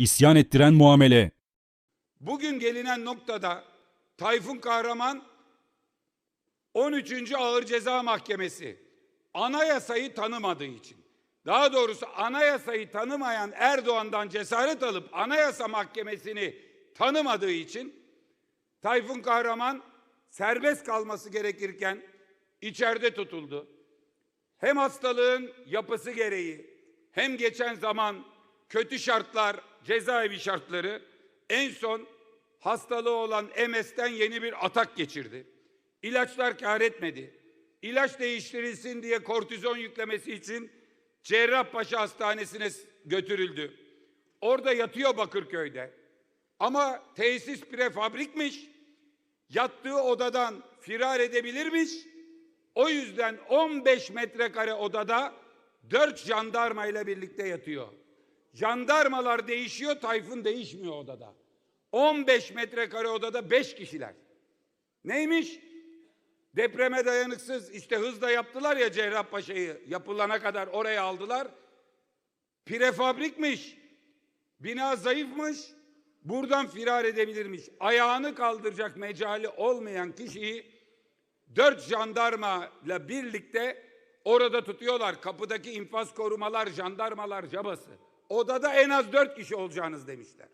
isyan ettiren muamele. Bugün gelinen noktada Tayfun Kahraman 13. Ağır Ceza Mahkemesi anayasayı tanımadığı için daha doğrusu anayasayı tanımayan Erdoğan'dan cesaret alıp anayasa mahkemesini tanımadığı için Tayfun Kahraman serbest kalması gerekirken içeride tutuldu. Hem hastalığın yapısı gereği hem geçen zaman kötü şartlar, cezaevi şartları en son hastalığı olan MS'ten yeni bir atak geçirdi. İlaçlar kar etmedi. İlaç değiştirilsin diye kortizon yüklemesi için Cerrahpaşa Hastanesi'ne götürüldü. Orada yatıyor Bakırköy'de. Ama tesis prefabrikmiş. Yattığı odadan firar edebilirmiş. O yüzden 15 metrekare odada 4 jandarma ile birlikte yatıyor. Jandarmalar değişiyor, Tayfun değişmiyor odada. 15 metrekare odada 5 kişiler. Neymiş? Depreme dayanıksız işte hızla yaptılar ya Cerrahpaşa'yı yapılana kadar oraya aldılar. Prefabrikmiş. Bina zayıfmış. Buradan firar edebilirmiş. Ayağını kaldıracak mecali olmayan kişiyi dört jandarma ile birlikte orada tutuyorlar. Kapıdaki infaz korumalar, jandarmalar cabası. Odada en az dört kişi olacağınız demişler.